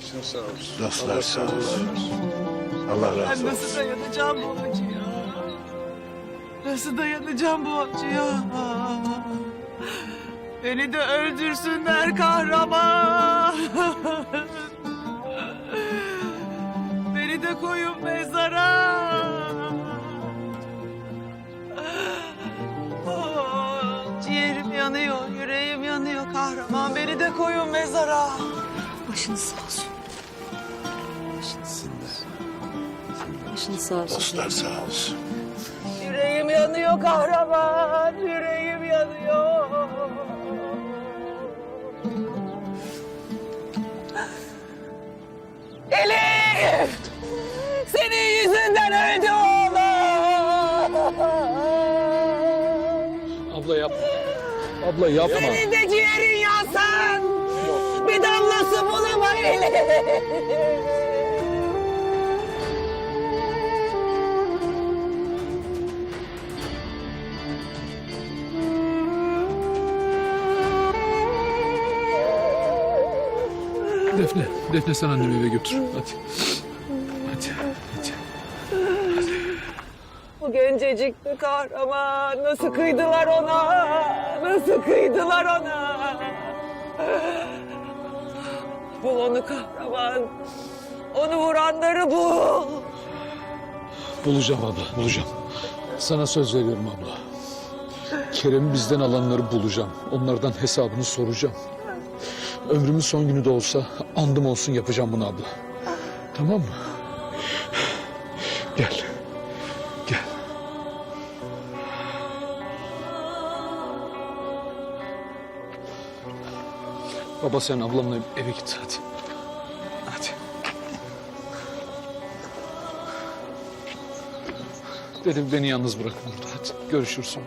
Başın sağ olsun. Dostlar Allah sağ olsun. Allah razı Ben olsun. nasıl dayanacağım bu acıya? Nasıl dayanacağım bu acıya? Beni de öldürsünler kahraman. Beni de koyun mezara. Oh, Ciğerim yanıyor, yüreğim yanıyor kahraman. Beni de koyun mezara. Başınız sağ olsun. Başınız sağ olsun. Dostlar sağ olsun. Yüreğim yanıyor kahraman, yüreğim yanıyor. Elif! Senin yüzünden öldü oğlum. Abla yapma. Abla yapma. Senin de ciğerin yansın. Bir damlası bulama Elif. Defne, Defne sen annemi eve götür. Hadi. Hadi, hadi. Bu gencecik bir kahraman. Nasıl kıydılar ona? Nasıl kıydılar ona? Bul onu kahraman. Onu vuranları bul. Bulacağım abla, bulacağım. Sana söz veriyorum abla. Kerem'i bizden alanları bulacağım. Onlardan hesabını soracağım. Ömrümün son günü de olsa andım olsun yapacağım bunu abla. Tamam mı? Gel. Baba sen ablamla eve git hadi. Hadi. Dedim beni yalnız bırakın burada. Hadi görüşürüz sonra.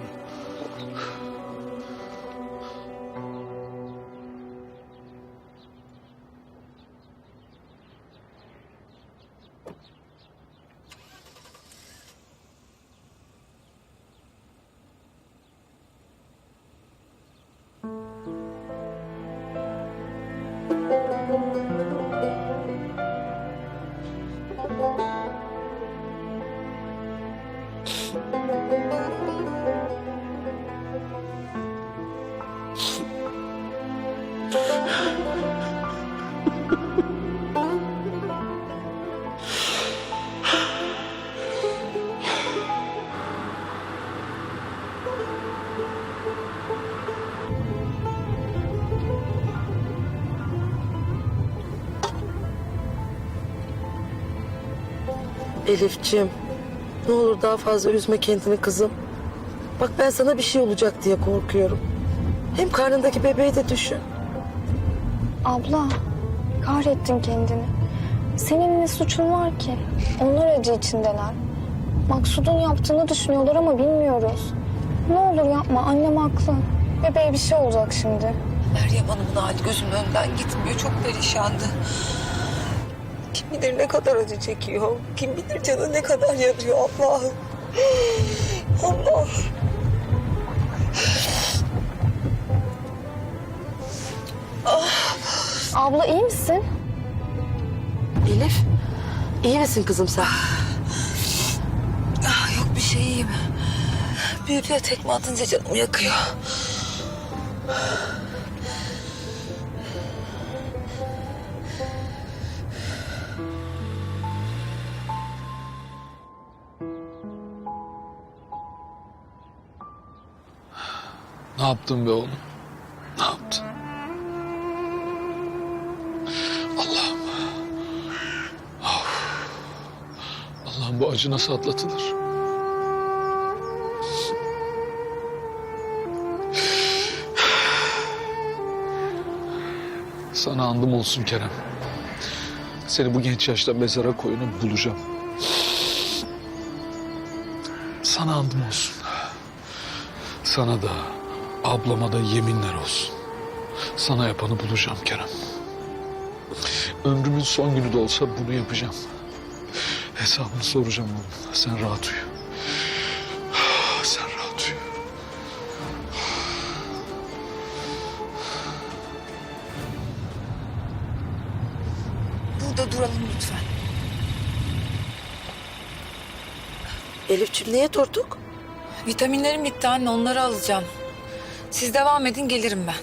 Elifciğim, ne olur daha fazla üzme kendini kızım. Bak ben sana bir şey olacak diye korkuyorum. Hem karnındaki bebeği de düşün. Abla, kahrettin kendini. Senin ne suçun var ki? Onlar acı içindeler. Maksud'un yaptığını düşünüyorlar ama bilmiyoruz. Ne olur yapma, annem haklı. Bebeğe bir şey olacak şimdi. Meryem Hanım'ın hali gözümün önünden gitmiyor. Çok perişandı. Kim bilir ne kadar acı çekiyor. Kim bilir canı ne kadar yanıyor Allah'ım. Allah. Abla iyi misin? Elif, iyi misin kızım sen? Ah, yok bir şey iyiyim. Büyüklüğe tekme atınca canım yakıyor. Ne yaptın be oğlum? Ne yaptın? Allah'ım. Allah'ım bu acı nasıl atlatılır? Sana andım olsun Kerem. Seni bu genç yaşta mezara koyunu bulacağım. Sana andım olsun. Sana da ablama da yeminler olsun. Sana yapanı bulacağım Kerem. Ömrümün son günü de olsa bunu yapacağım. Hesabını soracağım oğlum. Sen rahat uyu. Burada duralım lütfen. Elif'ciğim niye durduk? Vitaminlerim bitti anne onları alacağım. Siz devam edin gelirim ben.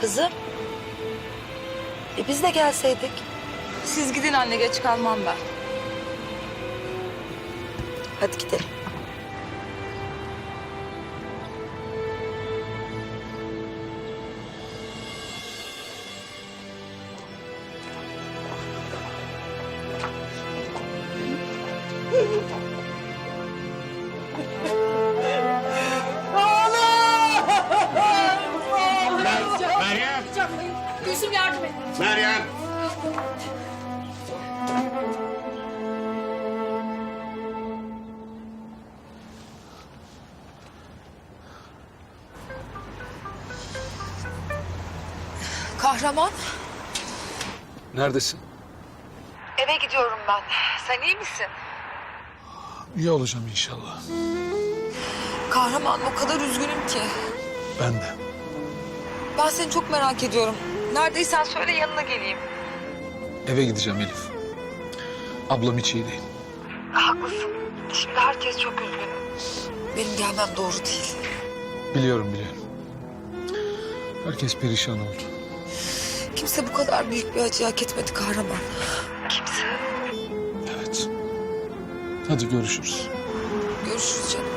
Kızım. E biz de gelseydik. Siz gidin anne geç kalmam ben. Hadi gidelim. Kahraman. Neredesin? Eve gidiyorum ben. Sen iyi misin? İyi olacağım inşallah. Kahraman o kadar üzgünüm ki. Ben de. Ben seni çok merak ediyorum. Neredeysen söyle yanına geleyim. Eve gideceğim Elif. Ablam hiç iyi değil. Haklısın. Şimdi herkes çok üzgün. Benim gelmem doğru değil. Biliyorum biliyorum. Herkes perişan oldu. Kimse bu kadar büyük bir acı hak etmedi kahraman. Kimse. Evet. Hadi görüşürüz. Görüşürüz canım.